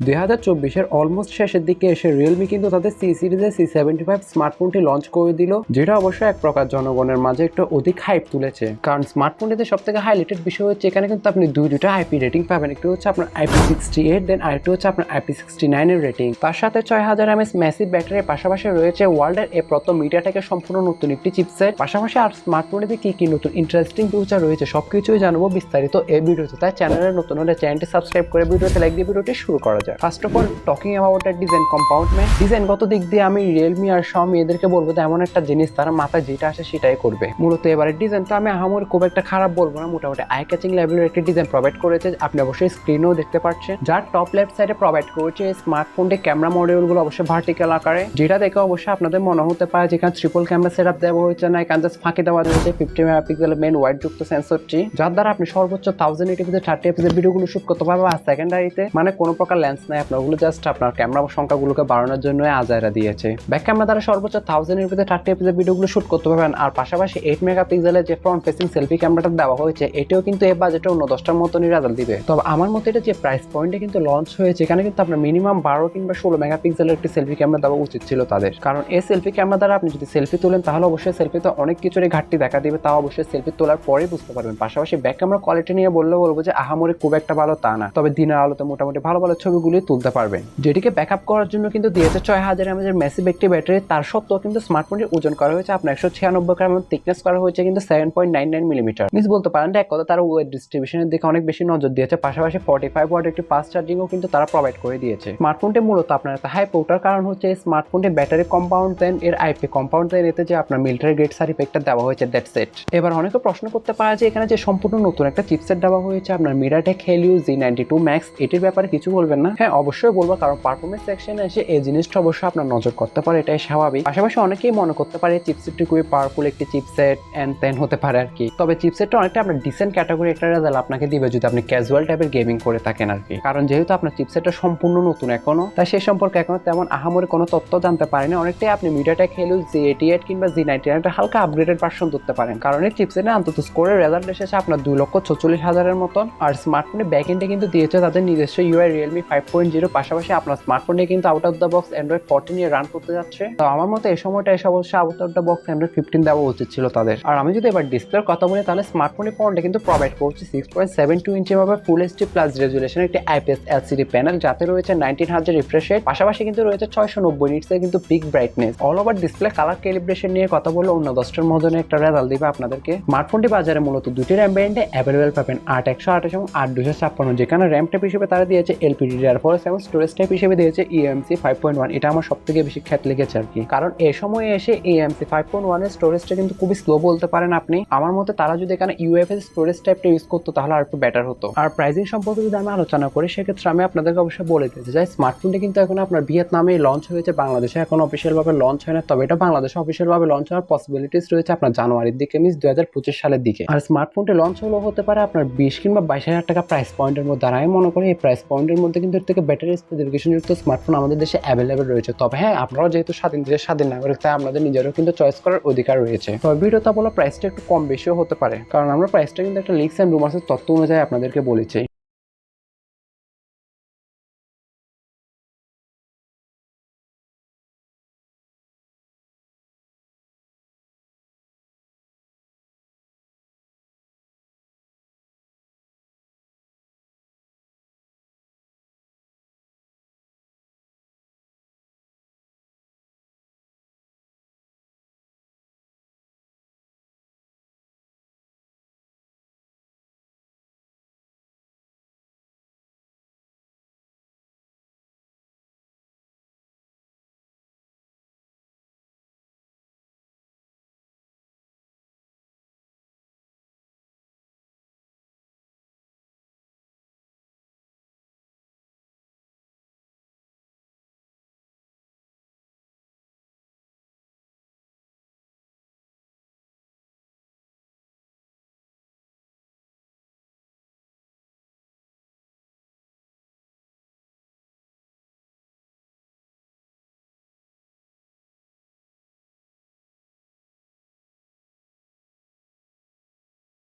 দুই হাজার চব্বিশের অলমোস্ট শেষের দিকে এসে রিয়েলমি কিন্তু তাদের সি সিরিজের সি সেভেন্টি ফাইভ স্মার্টফোনটি লঞ্চ করে দিল, যেটা অবশ্যই এক প্রকার জনগণের মাঝে একটু অধিক হাইপ তুলেছে। কারণ স্মার্টফোনটিতে সব থেকে হাইলাইটেড বিষয় হচ্ছে এখানে কিন্তু আপনি দুই দুটো আইপি রেটিং পাবেন, একটু হচ্ছে আপনার আইপি সিক্সটি এইট দেন আরেকটু হচ্ছে আপনার আইপি সিক্সটি নাইনের রেটিং তার সাথে ছয় হাজার এমএস ম্যাসিভ ব্যাটারির পাশাপাশি রয়েছে ওয়ার্ল্ডের এ প্রথম মিডিয়া থেকে সম্পূর্ণ নতুন একটি চিপসেট পাশাপাশি আর স্মার্টফোনেতে কি কি নতুন ইন্টারেস্টিং ফিউচার রয়েছে সবকিছুই জানব বিস্তারিত এই ভিডিওতে। তাই চ্যানেলের নতুন হলে চ্যানেলটি সাবস্ক্রাইব করে ভিডিওতে লাইক দিয়ে ভিডিওটি শুরু করা যায় first of all talking about the design কম্পাউন্ডমেন্ট ডিজাইনগত দিক দিয়ে আমি রিয়েলমি আর Xiaomi এদেরকে বলব যে এমন একটা জিনিস তারা মাথায় যেটা আসে সেটাই করবে। মূলত এবারে ডিজাইন তো আমি আহামর খুব একটা খারাপ বলব না, মোটামুটি আই ক্যাচিং লেভেলের একটি ডিজাইন প্রোভাইড করেছে। আপনি অবশ্যই স্ক্রিনেও দেখতে পাচ্ছেন যার টপ লেফট সাইডে প্রোভাইড করেছে স্মার্টফোনটি ক্যামেরা মডিউলগুলো অবশ্যই ভার্টিক্যাল আকারে। যেটা দেখে অবশ্যই আপনাদের মনে হতে পারে যেখানে ট্রিপল ক্যামেরা সেট আপ দেওয়া হয়েছে না, এখানে জাস্ট ফাঁকি দেওয়া হয়েছে ফিফটি মেগাপিক্সেলের মেন ওয়াইড যুক্ত সেন্সরটি যার দ্বারা আপনি সর্বোচ্চ থাউজেন্ড এইটি থার্টি এপিসের ভিডিওগুলো শুট করতে পারবেন, আর সেকেন্ডারিতে মানে কোনো প্রকার লেন্স নাই আপনার ওগুলো জাস্ট আপনার ক্যামেরা সংখ্যাগুলোকে বাড়ানোর জন্য আজায়রা দিয়েছে। ব্যাক ক্যামেরা দ্বারা সর্বোচ্চ থাউজেন্ড এপিসে থার্টি এপিসের ভিডিওগুলো শুট করতে পারবেন। আর পাশাপাশি এইট মেগাপিক্সেলের যে ফ্রন্ট ফেসিং সেলফি ক্যামেরাটা দেওয়া হয়েছে, এটাও কিন্তু এই বাজেটে অন্য দশটার মতনই রেজাল্ট দিবে। তবে আমার মতে এটা যে প্রাইস পয়েন্টে কিন্তু লঞ্চ হয়েছে, এখানে কিন্তু আপনার মিনিমাম বারো কিংবা ষোলো মেগাপিক্সেলের একটি সেলফি ক্যামেরা দেওয়া উচিত ছিল তাদের। কারণ এই সেলফি ক্যামেরা দ্বারা আপনি যদি সেলফি তোলেন, তাহলে অবশ্যই সেলফিতে অনেক কিছুরই ঘাটতি দেখা দিবে, তাও অবশ্যই সেলফি তোলার পরেই বুঝতে পারবেন। পাশাপাশি ব্যাক ক্যামেরা কোয়ালিটি নিয়ে বললে বলব যে আহামরি খুব একটা ভালো তা না। তবে দিনের আলোতে মোটামুটি ভালো ভালো ছবিগুলি তুলতে পারবেন। যেটিকে ব্যাকআপ করার জন্য কিন্তু দিয়েছে ছয় হাজার এমএজের মেসিভ একটি ব্যাটারি তার সত্ত্বেও কিন্তু স্মার্টফোনটির ওজন করা হয়েছে আপনার একশো ছিয়ানব্বই গ্রাম থিকনেস করা হয়েছে কিন্তু seven point nine nine millimetre miss বলতে পারেন এক কথা তারা ওয়েট ডিস্ট্রিবিউশনের দিকে অনেক বেশি নজর দিয়েছে, পাশাপাশি ফর্টি ফাইভ ওয়াট একটি ফাস্ট চার্জিংও কিন্তু তারা প্রোভাইড করে দিয়েছে। স্মার্টফোনটি মূলত আপনার হাই ওঠার কারণ হচ্ছে স্মার্টফোনটি ব্যাটারি কম্পাউন্ড দেন এর আইপি কম্পাউন্ড দেন এতে যে আপনার মিলিটারি গ্রেড সার্টিফিকেটটা দেওয়া হয়েছে দ্যাট সেট এবার অনেকে প্রশ্ন করতে পারে যে এখানে যে সম্পূর্ণ নতুন একটা চিপসেট দেওয়া হয়েছে, আপনার MediaTek Helio G ninety two max এটির ব্যাপারে কিছু বলবেন না? হ্যাঁ অবশ্যই বলব, কারণ পারফরমেন্স সেকশনে এসে এই জিনিসটা অবশ্যই আপনার নজর করতে পারে, এটাই স্বাভাবিক। পাশাপাশি অনেকেই মনে করতে পারে চিপসেটটি খুবই পাওয়ারফুল একটি চিপসেট অ্যান্ড তেন হতে পারে আর কি। তবে চিপসেটটা অনেকটা আপনার ডিসেন্ট ক্যাটাগরি একটা রেজাল্ট আপনাকে দিবে যদি আপনি ক্যাজুয়াল টাইপের গেমিং করে থাকেন আর কি। কারণ যেহেতু আপনার চিপসেটটা সম্পূর্ণ নতুন এখনও, তাই সেই সম্পর্কে এখনও তেমন আহামরি কোনো তথ্য জানতে পারেনি। অনেকটাই আপনি MediaTek Helio G eighty eight কিংবা জি নাইনটি একটা হালকা আপগ্রেডেড ভার্সন ধরতে পারেন। কারণ এই চিপসেটে অন্তত স্কোরের রেজাল্ট এসেছে আপনার দুই লক্ষ ছচল্লিশ হাজারের মতন। আর স্মার্টফোনের ব্যাক এন্ডে কিন্তু দিয়েছে তাদের নিজস্ব UI Realme five point zero পাশাপাশি আপনার স্মার্টফোনে কিন্তু out of the box Android fourteen নিয়ে রান করতে যাচ্ছে। তো আমার মতে এই সময়টা এসে অবশ্যই out of the box Android fifteen দেওয়া উচিত ছিল তাদের। আর আমি যদি এবার ডিসপ্লের কথা বলি, তাহলে স্মার্টফোনের ফোনটা কিন্তু প্রোভাইড করছে six point seven two inch ভাবে ফুল এইচডি প্লাস রেজুলেশন একটি আইপিএস এলসিডি প্যানেল যাতে রয়েছে নাইনটিন হাজার রিফ্রেশ রেট পাশাপাশি কিন্তু রয়েছে ছয়শো নব্বই নিটসের কিন্তু peak brightness all over display colour calibration নিয়ে কথা বললে অন্য দশটার মতনে একটা রেজাল্ট দিবে আপনাদেরকে। স্মার্টফোনটি বাজারে মূলত দুটি র্যাম ব্যান্ডে অ্যাভেলেবেল পাবেন আট একশো আঠাশ এবং আট দুশো ছাপ্পান্ন, যেখানে র্যাম টাইপ হিসেবে তারা দিয়েছে এলপিডি ফোর এবং স্টোরেজ টাইপ হিসেবে দিয়েছে ইএমসি ফাইভ পয়েন্ট ওয়ান এটা আমার সব থেকে বেশি খ্যাত লেগেছে আর কি। কারণ এই সময়ে এসে ইএমসি ফাইভ পয়েন্ট ওয়ানের স্টোরেজটা কিন্তু খুবই স্লো বলতে পারেন আপনি। আমার মতে তারা যদি এখানে ইউএফএস স্টোরেজ টাইপটা ইউজ করতো, তাহলে আর একটু বেটার হতো। আর প্রাইসিং সম্পর্কে যদি আমি আলোচনা করি, সেক্ষেত্রে আমি আপনাদেরকে অবশ্যই বলে দিতে চাই স্মার্টফোনটি কিন্তু এখন আপনার ভিয়েতনামে লঞ্চ হয়েছে, বাংলাদেশে এখন অফিসিয়াল ভাবে লঞ্চ হয় না, তবে এটা বাংলাদেশে অফিসিয়াল ভাবে লঞ্চ হওয়ার পসিবিলিটিস রয়েছে আপনার জানুয়ারির দিকে মিস দু হাজার পঁচিশ সালের দিকে। আর স্মার্টফোনটি লঞ্চ হলেও হতে পারে আপনার বিশ কিংবা বাইশ হাজার টাকা প্রাইস পয়েন্টের মধ্যে। আর আমি মনে করি এই প্রাইস পয়েন্টের মধ্যে কিন্তু থেকে ব্যাটারি স্পেসিফিকেশন যুক্ত স্মার্টফোন আমাদের দেশে অ্যাভেলেবেল রয়েছে। তবে হ্যাঁ আপনারাও যেহেতু স্বাধীন দেশের স্বাধীন নাগরিক, তাই আমাদের নিজেরও কিন্তু চয়েস করার অধিকার রয়েছে। তবে ভিডিওটা বলা প্রাইসটা একটু কম বেশিও হতে পারে। কারণ আমরা প্রাইসটা কিন্তু একটা লিক্স অ্যান্ড রুমার্সের তথ্য অনুযায়ী আপনাদেরকে বলেছি।